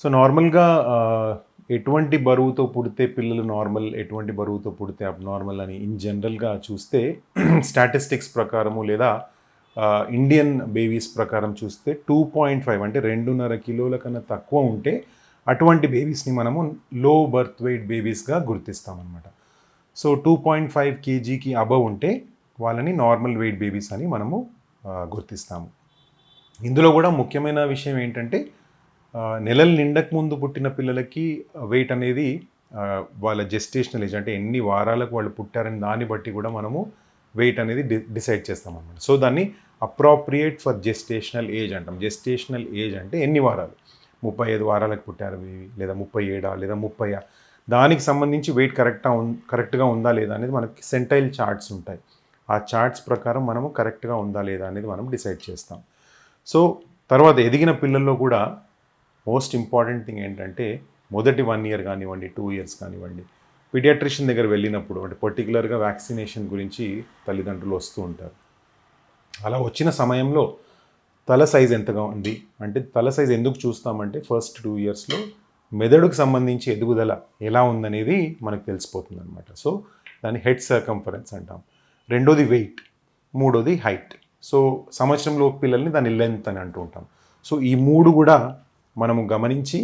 So నార్మల్గా ఎటువంటి బరువుతో పుడితే పిల్లలు నార్మల్ ఎటువంటి బరువుతో పుడితే అబ్నార్మల్ అని ఇన్ జనరల్గా చూస్తే స్టాటిస్టిక్స్ ప్రకారము లేదా ఇండియన్ బేబీస్ ప్రకారం చూస్తే టూ పాయింట్ ఫైవ్ అంటే రెండున్నర కిలోల కన్నా తక్కువ ఉంటే అటువంటి బేబీస్ని మనము లో బర్త్ వెయిట్ బేబీస్గా గుర్తిస్తామన్నమాట. సో టూ పాయింట్ ఫైవ్ కేజీకి అబవ్ ఉంటే వాళ్ళని నార్మల్ వెయిట్ బేబీస్ అని మనము గుర్తిస్తాము. ఇందులో కూడా ముఖ్యమైన విషయం ఏంటంటే నెలలు నిండక ముందు పుట్టిన పిల్లలకి వెయిట్ అనేది వాళ్ళ జెస్టేషనల్ ఏజ్ అంటే ఎన్ని వారాలకు వాళ్ళు పుట్టారని దాన్ని బట్టి కూడా మనము వెయిట్ అనేది డి డిసైడ్ చేస్తాం అన్నమాట సో దాన్ని అప్రాప్రియేట్ ఫర్ జెస్టేషనల్ ఏజ్ అంటాం. జెస్టేషనల్ ఏజ్ అంటే ఎన్ని వారాలు? ముప్పై ఐదు వారాలకు పుట్టారు ఇవి లేదా ముప్పై ఏడా లేదా ముప్పై దానికి సంబంధించి వెయిట్ కరెక్టా ఉన్ కరెక్ట్గా ఉందా లేదా అనేది మనకి సెంటైల్ చార్ట్స్ ఉంటాయి. ఆ చార్ట్స్ ప్రకారం మనము కరెక్ట్గా ఉందా లేదా అనేది మనం డిసైడ్ చేస్తాం. సో తర్వాత ఎదిగిన పిల్లల్లో కూడా మోస్ట్ ఇంపార్టెంట్ థింగ్ ఏంటంటే మొదటి వన్ ఇయర్ కానివ్వండి టూ ఇయర్స్ కానివ్వండి పీడియాట్రిషియన్ దగ్గర వెళ్ళినప్పుడు అంటే పర్టికులర్గా వ్యాక్సినేషన్ గురించి తల్లిదండ్రులు వస్తూ ఉంటారు. అలా వచ్చిన సమయంలో తల సైజ్ ఎంతగా ఉంది? అంటే తల సైజ్ ఎందుకు చూస్తామంటే ఫస్ట్ టూ ఇయర్స్లో మెదడుకు సంబంధించి ఎదుగుదల ఎలా ఉందనేది మనకు తెలిసిపోతుంది అనమాట సో దాన్ని హెడ్ సర్కంఫరెన్స్ అంటాం. రెండోది వెయిట్ మూడోది హైట్ సో సంవత్సరంలో పిల్లల్ని దాని లెంత్ అని అంటూ ఉంటాం. సో ఈ మూడు కూడా మనము గమనించి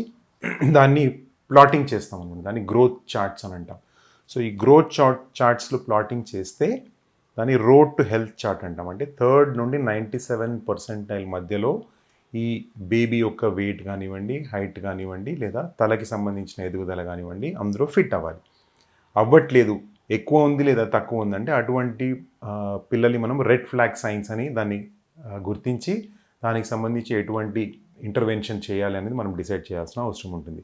దాన్ని ప్లాటింగ్ చేస్తాం అనమాట దాన్ని గ్రోత్ చార్ట్స్ అని అంటాం. సో ఈ గ్రోత్ చార్ట్ చార్ట్స్లో ప్లాటింగ్ చేస్తే దాన్ని రోడ్ టు హెల్త్ చార్ట్ అంటాం. అంటే థర్డ్ నుండి నైంటీ సెవెన్ పర్సెంటైల్ మధ్యలో ఈ బేబీ యొక్క వెయిట్ కానివ్వండి హైట్ కానివ్వండి లేదా తలకి సంబంధించిన ఎదుగుదల కానివ్వండి అందరూ ఫిట్ అవ్వాలి. అవ్వట్లేదు. ఎక్కువ ఉంది లేదా తక్కువ ఉందంటే అటువంటి పిల్లల్ని మనం రెడ్ ఫ్లాగ్ సైన్స్ అని దాన్ని గుర్తించి దానికి సంబంధించి ఎటువంటి ఇంటర్వెన్షన్ చేయాలి అనేది మనం డిసైడ్ చేయాల్సిన అవసరం ఉంటుంది.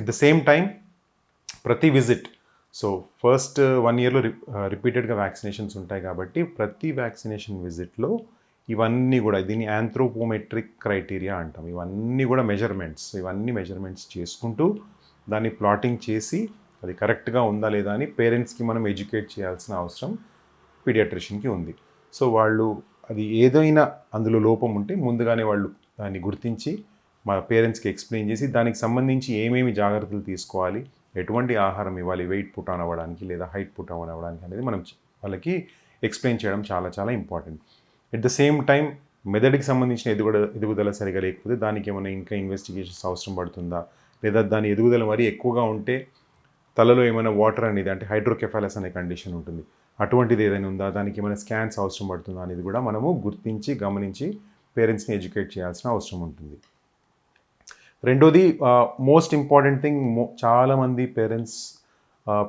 ఎట్ ద సేమ్ టైం ప్రతి విజిట్ సో ఫస్ట్ వన్ ఇయర్లో రిపీటెడ్గా వ్యాక్సినేషన్స్ ఉంటాయి కాబట్టి ప్రతి వ్యాక్సినేషన్ విజిట్లో ఇవన్నీ కూడా దీన్ని యాంథ్రోపోమెట్రిక్ క్రైటీరియా అంటాం. ఇవన్నీ కూడా మెజర్మెంట్స్ ఇవన్నీ మెజర్మెంట్స్ చేసుకుంటూ దాన్ని ప్లాటింగ్ చేసి అది కరెక్ట్గా ఉందా లేదా అని పేరెంట్స్కి మనం ఎడ్యుకేట్ చేయాల్సిన అవసరం పీడియాట్రిషియన్కి ఉంది. సో వాళ్ళు అది ఏదైనా అందులో లోపం ఉంటే ముందుగానే వాళ్ళు దాన్ని గుర్తించి మా పేరెంట్స్కి ఎక్స్ప్లెయిన్ చేసి దానికి సంబంధించి ఏమేమి జాగ్రత్తలు తీసుకోవాలి ఎటువంటి ఆహారం ఇవ్వాలి వెయిట్ పుట్ ఆన్ అవ్వడానికి లేదా హైట్ పుట్ ఆన్ అవ్వడానికి అనేది మనం వాళ్ళకి ఎక్స్ప్లెయిన్ చేయడం చాలా చాలా important. At the same time మెదడుకి సంబంధించిన ఎదుగుడ ఎదుగుదల సరిగా లేకపోతే దానికి ఏమైనా ఇంకా ఇన్వెస్టిగేషన్స్ అవసరం పడుతుందా? లేదా దాని ఎదుగుదల మరీ ఎక్కువగా ఉంటే తలలో ఏమైనా వాటర్ అనేది అంటే హైడ్రోకెఫాలస్ అనే కండిషన్ ఉంటుంది. అటువంటిది ఏదైనా ఉందా? దానికి ఏమైనా స్కాన్స్ అవసరం పడుతుందా? అనేది కూడా మనము గుర్తించి గమనించి పేరెంట్స్ని ఎడ్యుకేట్ చేయాల్సిన అవసరం ఉంటుంది. రెండోది మోస్ట్ ఇంపార్టెంట్ థింగ్ మో చాలామంది పేరెంట్స్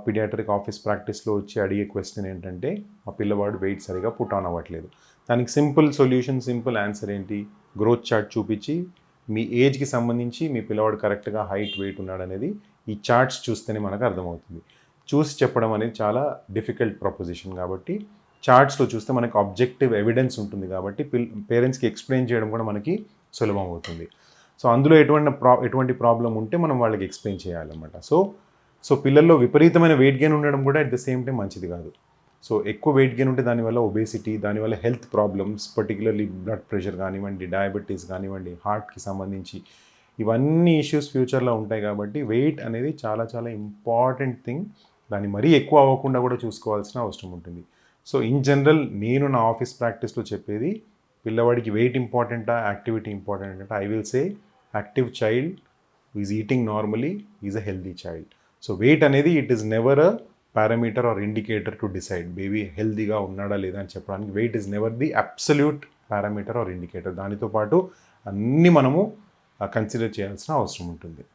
పీడియాట్రిక్ ఆఫీస్ ప్రాక్టీస్లో వచ్చి అడిగే క్వశ్చన్ ఏంటంటే మా పిల్లవాడు వెయిట్ సరిగా పుట్ ఆన్ అవ్వట్లేదు. దానికి సింపుల్ సొల్యూషన్ సింపుల్ ఆన్సర్ ఏంటి? గ్రోత్ చార్ట్ చూపించి మీ ఏజ్కి సంబంధించి మీ పిల్లవాడు కరెక్ట్గా హైట్ వెయిట్ ఉన్నాడు అనేది ఈ చార్ట్స్ చూస్తేనే మనకు అర్థమవుతుంది. చూసి చెప్పడం అనేది చాలా డిఫికల్ట్ ప్రపోజిషన్ కాబట్టి చార్ట్స్లో చూస్తే మనకు ఆబ్జెక్టివ్ ఎవిడెన్స్ ఉంటుంది కాబట్టి పిల్ పేరెంట్స్కి ఎక్స్ప్లెయిన్ చేయడం కూడా మనకి సులభం అవుతుంది. సో అందులో ఎటువంటి ప్రా ఎటువంటి ప్రాబ్లం ఉంటే మనం వాళ్ళకి ఎక్స్ప్లెయిన్ చేయాలన్నమాట. సో సో పిల్లల్లో విపరీతమైన వెయిట్ గెయిన్ ఉండడం కూడా అట్ ద సేమ్ టైం మంచిది కాదు. సో ఎక్కువ వెయిట్ గెయిన్ ఉంటే దానివల్ల ఒబేసిటీ దానివల్ల health problems particularly blood pressure కానివ్వండి డయాబెటీస్ కానివ్వండి హార్ట్కి సంబంధించి ఇవన్నీ ఇష్యూస్ ఫ్యూచర్లో ఉంటాయి కాబట్టి వెయిట్ అనేది చాలా చాలా ఇంపార్టెంట్ థింగ్ దాన్ని మరీ ఎక్కువ అవ్వకుండా కూడా చూసుకోవాల్సిన అవసరం ఉంటుంది. సో ఇన్ జనరల్ నేను నా ఆఫీస్ ప్రాక్టీస్లో చెప్పేది పిల్లవాడికి వెయిట్ ఇంపార్టెంటా యాక్టివిటీ ఇంపార్టెంట్ అంటే I will say active child is eating normally is a healthy child so weight అనేది it is never a parameter or indicator to decide baby హెల్దీగా ఉన్నాడా లేదా అని చెప్పడానికి weight is never the absolute parameter or indicator దానితో పాటు అన్నీ మనము కన్సిడర్ చేయాల్సిన అవసరం ఉంటుంది.